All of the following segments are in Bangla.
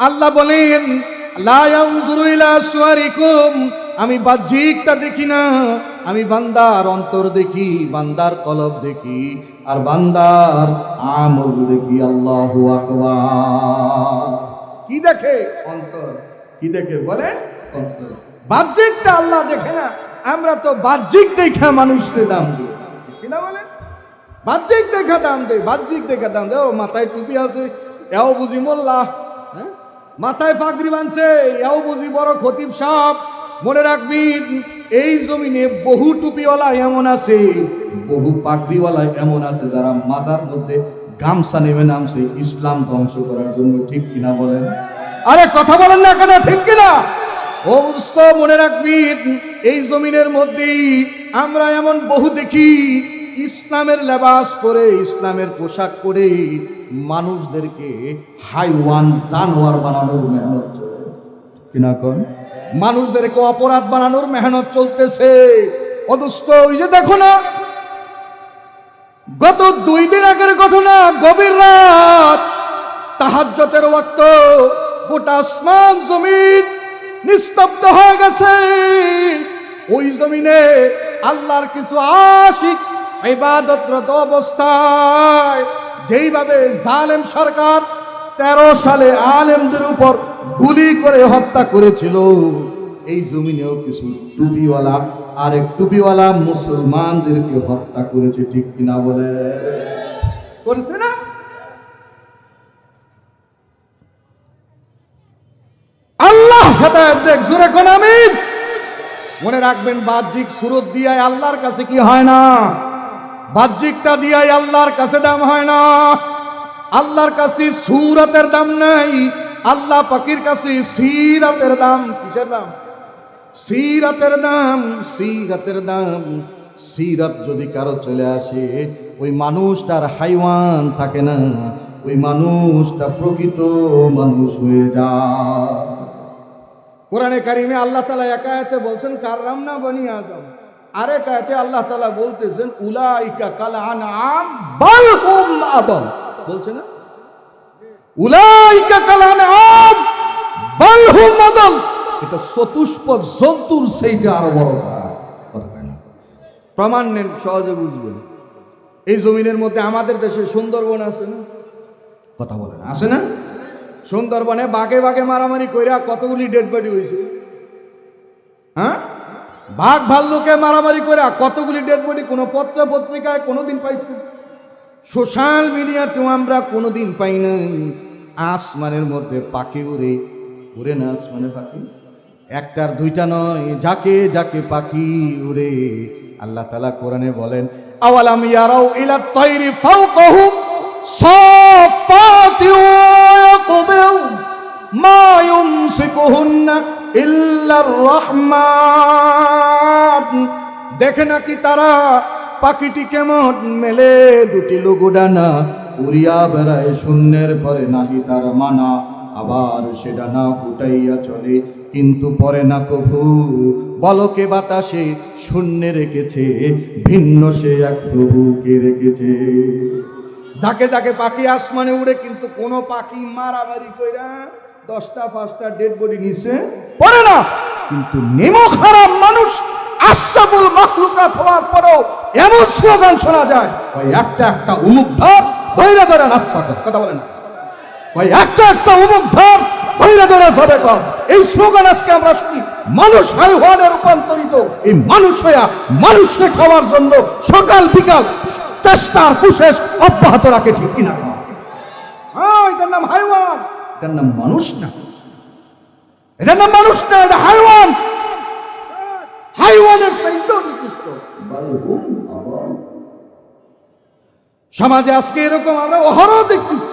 আল্লাহ বলেন আমি বাহ্যিকটা দেখি না, আমি বান্দার অন্তর দেখি, বান্দার কলব দেখি, আর বান্দার আমল দেখি। আল্লাহু কি দেখে? অন্তর। কি দেখে বলে অন্তর। বাহ্যিকটা আল্লাহ দেখে না, আমরা তো বাহ্যিক দেখা মানুষকে দাম দিই। কিনা বলে বাহ্যিক দেখা দাম দেয় বাহ্যিক দেখা দাম দেয় ও, মাথায় টুপি আছে, এও বুঝি মোল্লা? মাথায় পাগড়ি বানছে, এও বুঝি বড় খতিব সাপ। মনে রাখবি এই জমিনে বহু টুপিওয়ালা এমন আছে, বহু পাগড়িওয়ালা এমন আছে যারা মাথার মধ্যে গামছা নেমে নামছে ইসলাম ধ্বংস করার জন্য, ঠিক কিনা বলেন? আরে কথা বলেন না কেন, ঠিক কিনা? বুঝতো মনে রাখবি এই জমিনের মধ্যেই আমরা এমন বহু দেখি ইসলামের লেবাস পরে, ইসলামের পোশাক পরে মানুষদেরকে হাইওয়ান জানোয়ার বানানোর মেহনত। কিনা? মানুষদেরকে অপরাধ বানানোর মেহনত চলতেছে। অদুষ্ট, ওই যে দেখো না, গত দুই দিন আগের ঘটনা, গভীর রাত তাহাজ্জতের ওয়াক্ত গোটা আসমান জমিন নিস্তব্ধ হয়ে গেছে। ওই জমিনে আল্লাহর কিছু আশিক ইবাদতরত অবস্থায়, যেইভাবে জালেম সরকার তেরো সালে আলেমদের উপর গুলি করে হত্যা করেছিল, এই জমিনেও কিছু টুপিওয়ালা, আরেক টুপিওয়ালা মুসলমানদেরকে হত্যা করেছে, ঠিক কিনা বলে? করেছে না? আল্লাহ দেখ, জোরে কোন মনে রাখবেন বাহ্যিক সুরত দিয়ে আল্লাহর কাছে কি হয় না? বাহ্যিকটা দিয়াই আল্লাহর কাছে দাম হয় না। আল্লাহর কাছে সুরতের দাম নাই। আল্লাহ পাকির কাছে সিরাতের দাম। কিসের দাম? সিরাতের দাম সিরাতের দাম। সিরাত যদি কারও চলে আসে, ওই মানুষটার হাইওয়ান থাকে না। ওই মানুষটা প্রকৃত মানুষ হয়ে যায়। কোরআনে কারিমে আল্লাহ তালা একায়তে বলছেন, কার রাম না বনি আদম? আরে কায়তে আল্লাহ তালা বলতেছেন, উলাইকা কালা আম বাল হুম আদম। বলছে না? উলাইকা কালা আম বাল হুম আদম। এটা চতুষ্পদ জন্তুর সেইটা আরও বড় কথা। কয় প্রমাণ নেন, সহজে বুঝবেন। এই জমিনের মধ্যে আমাদের দেশে সুন্দরবন আছে না? কথা বলেন, আছে না? সুন্দরবনে বাঘে বাঘে মারামারি কইরা কতগুলি ডেড বডি হয়েছে হ্যাঁ? বাঘ ভাল্লুকে মারামারি করে কতগুলি ডেড বডি কোনো পত্র পত্রিকায় কোনো দিন পাইছি সোশ্যাল মিডিয়াতেও আমরা কোনো দিন পাই না আসমানের মধ্যে পাখি উড়ে উড়ে না আসমানে পাখি? একটার দুইটা নয় যাকে যাকে পাখি উড়ে। আল্লাহ তালা কোরআনে বলেন, আওয়ালাম ইয়ারাও ইলা তৈরি ফাউ কহু সফাতিউ কবেউ মায়ুম সিকুহুন্না দেখে নাকি তারা পাখিটি কেমন মেলে? দুটি লুগুডানা উড়িয়া বেড়ায়, শূন্যের পরে নাহি তার মানা। আবার সে ডানা কুটাইয়া চলে, কিন্তু পরে না কভু। বলকে বাতাসে শূন্যে রেখেছে, ভিন্ন সে এক প্রভুকে রেখেছে। যাকে যাকে পাখি আসমানে উড়ে, কিন্তু কোনো পাখি মারামারি কইরা দশটা, পাঁচটা ডেড বডি নিছে। পরে না। কিন্তু নেমো খারাপ মানুষ, আশরাফুল মাখলুকাত হওয়ার পরেও এমন স্লোগান শোনা যায়। ওই একটা একটা উমুক ধর ধৈর্য ধরে নাস্তা কর। কথা বলে না। ওই একটা একটা উমুক ধর ধৈর্য ধরে সবে কর। এই স্লোগান আজকে আমরা শুনি। মানুষ হাইওয়ানে রূপান্তরিত। এই মানুষ হইয়া মানুষকে খাওয়ার জন্য সকাল বিকাল চেষ্টার কুশেষ অব্যাহত রাখে, ঠিক কিনা হ্যাঁ এটার নাম হাইওয়ান এটার নাম মানুষ না। এটার নাম মানুষ না এটা হাইওয়ান। হাইওয়ানের সাহিত্য নিকৃষ্ট সমাজে আজকে এরকম আমরা অহরহ দেখতেছি।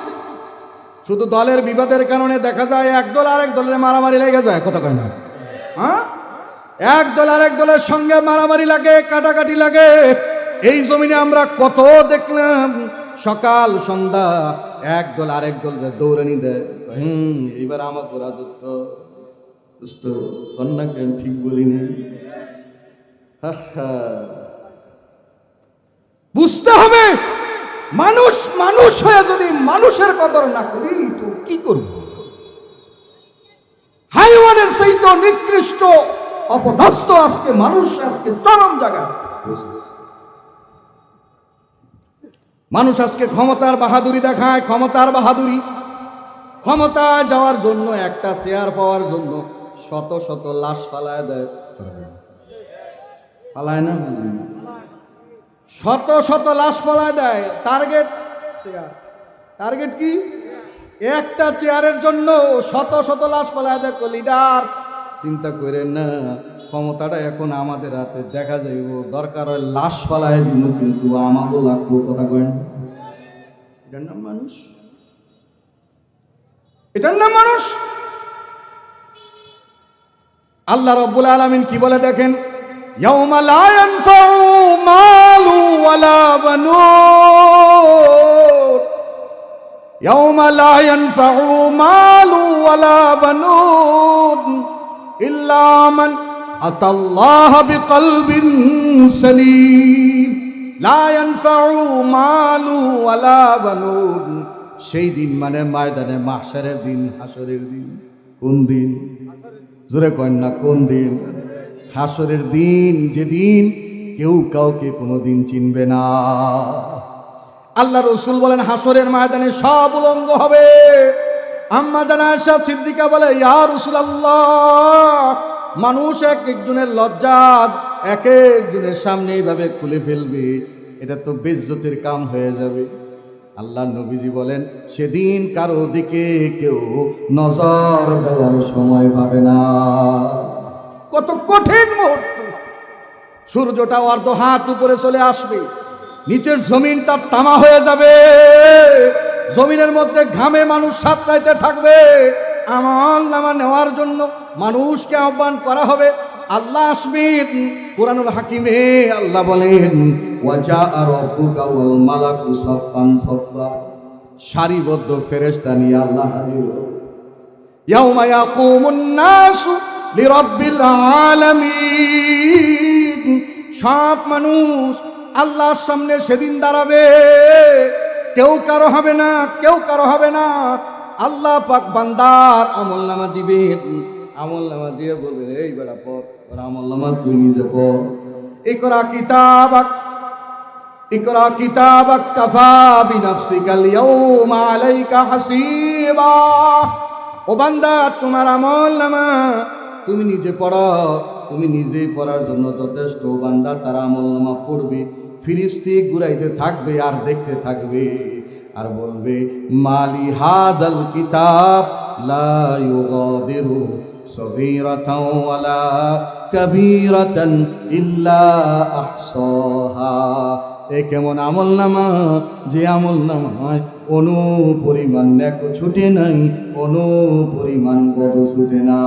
শুধু দলের বিবাদের কারণে দেখা যায় এক দল আরেক দলের মারামারি লেগে যায় কথা কয় না। হ্যাঁ? এক দল আরেক দলের সঙ্গে মারামারি লাগে কাটাকাটি লাগে। এই জমিনে আমরা কত দেখলাম সকাল, সন্ধ্যা, এক দল আরেক দল দৌড়ানি দেয়। হুম, এবার আমাকে রাজত্ব। দোস্ত কন্যাকে আমি ঠিক বলিনি হা হা। বুঝতে হবে, মানুষ মানুষ হয়ে যদি মানুষের কদর না করি, তো কি করব? নিন্দিত নিকৃষ্ট, অপদস্থ আজকে মানুষ, আজকে চরম জায়গায়। মানুষ আজকে ক্ষমতার বাহাদুরি দেখায়, ক্ষমতার বাহাদুরি। ক্ষমতা যাওয়ার জন্য, একটা শেয়ার পাওয়ার জন্য শত শত লাশ ফালায় দেয়। ফালায় না? শত শত লাশ ফালায় দেয়। টার্গেট শেয়ার টার্গেট কি? একটা চেয়ারের জন্য শত শত লাশ ফালায় দেয়। লিডার চিন্তা করেন না। ক্ষমতাটা এখন আমাদের হাতে দেখা যাইব। দরকার হয় লাশ ফালায় দিব, কিন্তু আমাকেও লাগবো কথা কয়েন এটার নাম মানুষ? এটার নাম মানুষ? আল্লাহ রব্বুল আলামিন কি বলে দেখেন? লা মান আতাল্লাহ বিকলবিন সালিম। লা ইয়ানফাউ মালু ওয়ালা বানুন। সেই দিন মানে ময়দানে মাহশারের দিন হাসরের দিন। কোন দিন? জোরে কয়েন না, কোন দিন? হাসরের দিন, যেদিন কেউ কাউকে কোনো দিন চিনবে না। আল্লাহ রসুল বলেন হাসরের ময়দানে সব উলঙ্গ হবে। আম্মা জানা সিদ্দিকা বলে, ইয়া রসুল আল্লাহ মানুষ এক একজনের লজ্জা, এক একজনের সামনে এইভাবে খুলে ফেলবে। এটা তো বেজ্জতির কাম হয়ে যাবে। আল্লাহ নবীজি বলেন, সেদিন কারও দিকে কেউ নজর দেওয়ার সময় পাবে না। কত কঠিন মুহূর্ত। সূর্যটা অর্ধ হাত উপরে চলে আসবে। নিচের জমিনটা তামা হয়ে যাবে। জমিনের মধ্যে ঘামে মানুষ সাতরাইতে থাকবে। আমল নামা নেওয়ার জন্য মানুষকে আহ্বান করা হবে। আল্লাহ আসবেন। কোরআনুল হাকিমে আল্লাহ বলেন ওয়াজা আর রব্বুকা সারিবদ্ধ ফেরেশতা নিয়ে আল্লাহ হাজির ইয়াউমা ইয়াকুমুন নাসু লিরাব্বিল আলামিন। সব মানুষ আল্লাহর সামনে সেদিন দাঁড়াবে। কেউ কারও হবে না, কেউ কারও হবে না। আল্লাহ পাক বান্দার আমল নামা দিবেন আমল নামা দিয়ে বলবেন এই বেড়া পর, ওর আমল নামা তুই নিজে পর। ইকরা কিতাব ইকরা কিতাব কাফা বিনাফসিকাল ইয়াউমা আলাইকা হাসিবা। ও বান্দা, তোমার আমল নামা তুমি নিজে পড়ো। তুমি নিজেই পড়ার জন্য যথেষ্ট বান্দা, তারা আমল নামা পড়বে। ফিরিস্তি ঘুরাইতে থাকবে আর দেখতে থাকবে। আর বলবে, মালি হাদাল কিতাব লা ইউগাদিরু সগীরাতাও ওয়ালা কাবীরাতান ইল্লা আহসাহা। এ কেমন আমল নামা? যে আমল নামায় অনু পরিমাণ নেক ছুটে নাই অনু পরিমাণ বড় ছুটে না।